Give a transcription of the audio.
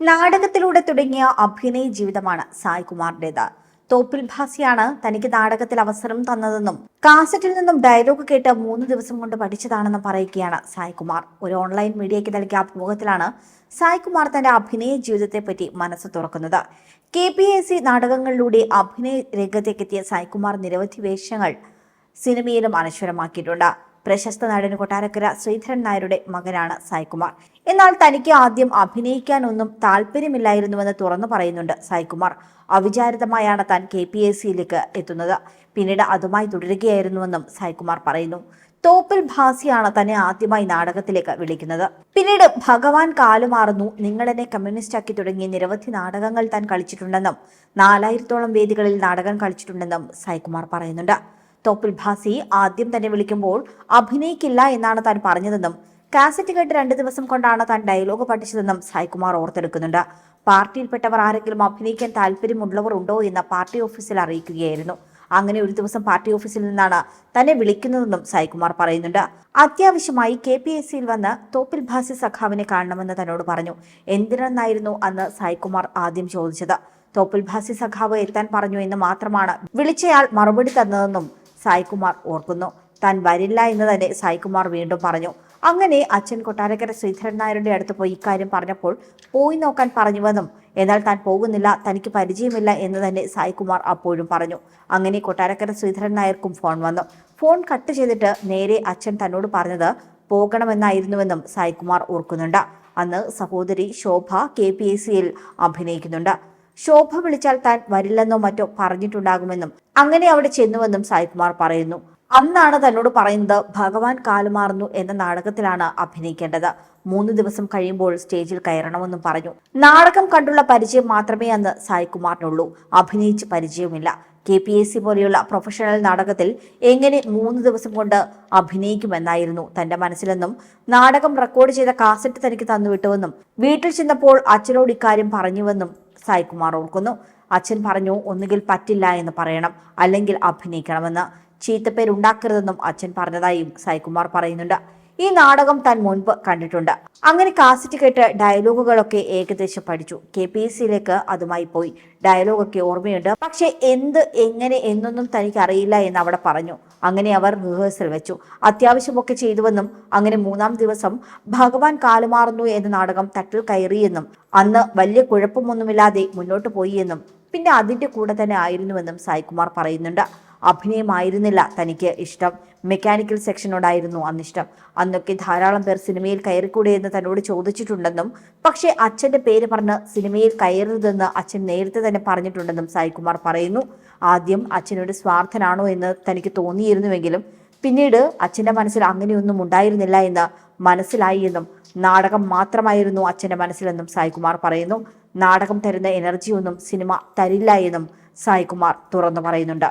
നാടകത്തിലൂടെ തുടങ്ങിയ അഭിനയ ജീവിതമാണ് സായ്കുമാറിന്റേത് തോപ്പിൽ ഭാസിയാണ് തനിക്ക് നാടകത്തിൽ അവസരം തന്നതെന്നും കാസറ്റിൽ നിന്നും ഡയലോഗ് കേട്ട് മൂന്ന് ദിവസം കൊണ്ട് പഠിച്ചതാണെന്നും പറയുകയാണ് സായ്കുമാർ ഒരു ഓൺലൈൻ മീഡിയയ്ക്ക് നൽകിയ അഭിമുഖത്തിലാണ് സായ്കുമാർ തന്റെ അഭിനയ ജീവിതത്തെപ്പറ്റി മനസ്സ് തുറക്കുന്നത്. കെ പി എസ് സി നാടകങ്ങളിലൂടെ അഭിനയ രംഗത്തേക്കെത്തിയ സായ്കുമാർ നിരവധി വേഷങ്ങൾ സിനിമയിലും അനശ്വരമാക്കിയിട്ടുണ്ട്. പ്രശസ്ത നടൻ കൊട്ടാരക്കര ശ്രീധരൻ നായരുടെ മകനാണ് സായ്കുമാർ. എന്നാൽ തനിക്ക് ആദ്യം അഭിനയിക്കാനൊന്നും താല്പര്യമില്ലായിരുന്നുവെന്ന് തുറന്നു പറയുന്നുണ്ട് സായ്കുമാർ. അവിചാരിതമായാണ് താൻ കെ പി എസ് സിയിലേക്ക് എത്തുന്നത്. പിന്നീട് അതുമായി തുടരുകയായിരുന്നുവെന്നും സായ്കുമാർ പറയുന്നു. തോപ്പിൽ ഭാസിയാണ് തന്നെ ആദ്യമായി നാടകത്തിലേക്ക് വിളിക്കുന്നത്. പിന്നീട് ഭഗവാൻ കാലുമാറുന്നു നിങ്ങളെന്നെ കമ്മ്യൂണിസ്റ്റാക്കി തുടങ്ങിയ നിരവധി നാടകങ്ങൾ താൻ കളിച്ചിട്ടുണ്ടെന്നും നാലായിരത്തോളം വേദികളിൽ നാടകം കളിച്ചിട്ടുണ്ടെന്നും സായ്കുമാർ പറയുന്നുണ്ട്. തോപ്പിൽ ഭാസി ആദ്യം തന്നെ വിളിക്കുമ്പോൾ അഭിനയിക്കില്ല എന്നാണ് താൻ പറഞ്ഞതെന്നും കാസറ്റ് കേട്ട് രണ്ട് ദിവസം കൊണ്ടാണ് താൻ ഡയലോഗ് പഠിച്ചതെന്നും സായ്കുമാർ ഓർത്തെടുക്കുന്നുണ്ട്. പാർട്ടിയിൽപ്പെട്ടവർ ആരെങ്കിലും അഭിനയിക്കാൻ താല്പര്യമുള്ളവർ ഉണ്ടോ എന്ന് പാർട്ടി ഓഫീസിൽ അറിയിക്കുകയായിരുന്നു. അങ്ങനെ ഒരു ദിവസം പാർട്ടി ഓഫീസിൽ നിന്നാണ് തന്നെ വിളിക്കുന്നതെന്നും സായ്കുമാർ പറയുന്നുണ്ട്. അത്യാവശ്യമായി കെ പി എസ് സിയിൽ വന്ന് തോപ്പിൽ ഭാസി സഖാവിനെ കാണണമെന്ന് തന്നോട് പറഞ്ഞു. എന്തിനെന്നായിരുന്നു അന്ന് സായ്കുമാർ ആദ്യം ചോദിച്ചത്. തോപ്പിൽ ഭാസി സഖാവ് എത്താൻ പറഞ്ഞു എന്ന് മാത്രമാണ് വിളിച്ചയാൾ മറുപടി തന്നതെന്നും സായ്കുമാർ ഓർക്കുന്നു. താൻ വരില്ല എന്ന് തന്നെ സായികുമാർ വീണ്ടും പറഞ്ഞു. അങ്ങനെ അച്ഛൻ കൊട്ടാരക്കര ശ്രീധരൻ നായരുടെ അടുത്ത് പോയി ഇക്കാര്യം പറഞ്ഞപ്പോൾ പോയി നോക്കാൻ പറഞ്ഞുവെന്നും എന്നാൽ താൻ പോകുന്നില്ല തനിക്ക് പരിചയമില്ല എന്ന് തന്നെ സായികുമാർ അപ്പോഴും പറഞ്ഞു. അങ്ങനെ കൊട്ടാരക്കര ശ്രീധരൻ നായർക്കും ഫോൺ വന്നു. ഫോൺ കട്ട് ചെയ്തിട്ട് നേരെ അച്ഛൻ തന്നോട് പറഞ്ഞത് പോകണമെന്നായിരുന്നുവെന്നും സായികുമാർ ഓർക്കുന്നുണ്ട്. അന്ന് സഹോദരി ശോഭ കെ പി എസ് സിയിൽ അഭിനയിക്കുന്നുണ്ട്. ശോഭ വിളിച്ചാൽ താൻ വരില്ലെന്നോ മറ്റോ പറഞ്ഞിട്ടുണ്ടാകുമെന്നും അങ്ങനെ അവിടെ ചെന്നുവെന്നും സായികുമാർ പറയുന്നു. അന്നാണ് തന്നോട് പറയുന്നത് ഭഗവാൻ കാലുമാറുന്നു എന്ന നാടകത്തിലാണ് അഭിനയിക്കേണ്ടത്. മൂന്ന് ദിവസം കഴിയുമ്പോൾ സ്റ്റേജിൽ കയറണമെന്നും പറഞ്ഞു. നാടകം കണ്ടുള്ള പരിചയം മാത്രമേ അന്ന് സായികുമാറിനുള്ളൂ അഭിനയിച്ച് പരിചയവുമില്ല. കെ പി എസ് സി പോലെയുള്ള പ്രൊഫഷണൽ നാടകത്തിൽ എങ്ങനെ മൂന്ന് ദിവസം കൊണ്ട് അഭിനയിക്കുമെന്നായിരുന്നു തന്റെ മനസ്സിലെന്നും നാടകം റെക്കോർഡ് ചെയ്ത കാസറ്റ് തനിക്ക് തന്നുവിട്ടുവെന്നും വീട്ടിൽ ചെന്നപ്പോൾ അച്ഛനോട് ഇക്കാര്യം പറഞ്ഞുവെന്നും സായ്കുമാർ ഓർക്കുന്നു. അച്ഛൻ പറഞ്ഞു ഒന്നുകിൽ പറ്റില്ല എന്ന് പറയണം അല്ലെങ്കിൽ അഭിനയിക്കണമെന്ന്. ചീത്തപ്പേരുണ്ടാക്കരുതെന്നും അച്ഛൻ പറഞ്ഞതായും സായികുമാർ പറയുന്നുണ്ട്. ഈ നാടകം താൻ മുൻപ് കണ്ടിട്ടുണ്ട്. അങ്ങനെ കാസറ്റ് കേട്ട് ഡയലോഗുകളൊക്കെ ഏകദേശം പഠിച്ചു. കെ പി എസ് സിയിലേക്ക് അതുമായി പോയി. ഡയലോഗൊക്കെ ഓർമ്മയുണ്ട്. പക്ഷെ എന്ത് എങ്ങനെ എന്നൊന്നും തനിക്ക് അറിയില്ല എന്ന് അവിടെ പറഞ്ഞു. അങ്ങനെ അവർ റിഹേഴ്സൽ വെച്ചു. അത്യാവശ്യമൊക്കെ ചെയ്തുവെന്നും അങ്ങനെ മൂന്നാം ദിവസം ഭഗവാൻ കാലുമാറുന്നു എന്ന നാടകം തട്ടിൽ കയറിയെന്നും അന്ന് വലിയ കുഴപ്പമൊന്നുമില്ലാതെ മുന്നോട്ട് പോയി എന്നും പിന്നെ അതിന്റെ കൂടെ തന്നെ ആയിരുന്നുവെന്നും സായികുമാർ പറയുന്നുണ്ട്. അഭിനയമായിരുന്നില്ല തനിക്ക് ഇഷ്ടം. മെക്കാനിക്കൽ സെക്ഷനോടായിരുന്നു അന്നിഷ്ടം. അന്നൊക്കെ ധാരാളം പേർ സിനിമയിൽ കയറിക്കൂടെ എന്ന് തന്നോട് ചോദിച്ചിട്ടുണ്ടെന്നും പക്ഷേ അച്ഛന്റെ പേര് പറഞ്ഞ് സിനിമയിൽ കയറരുതെന്ന് അച്ഛൻ നേരത്തെ തന്നെ പറഞ്ഞിട്ടുണ്ടെന്നും സായികുമാർ പറയുന്നു. ആദ്യം അച്ഛനൊരു സ്വാർത്ഥനാണോ എന്ന് തനിക്ക് തോന്നിയിരുന്നുവെങ്കിലും പിന്നീട് അച്ഛന്റെ മനസ്സിൽ അങ്ങനെയൊന്നും ഉണ്ടായിരുന്നില്ല എന്ന് മനസ്സിലായി എന്നും നാടകം മാത്രമായിരുന്നു അച്ഛന്റെ മനസ്സിലെന്നും സായികുമാർ പറയുന്നു. നാടകം തരുന്ന എനർജിയൊന്നും സിനിമ തരില്ല എന്നും സായികുമാർ തുറന്നു പറയുന്നുണ്ട്.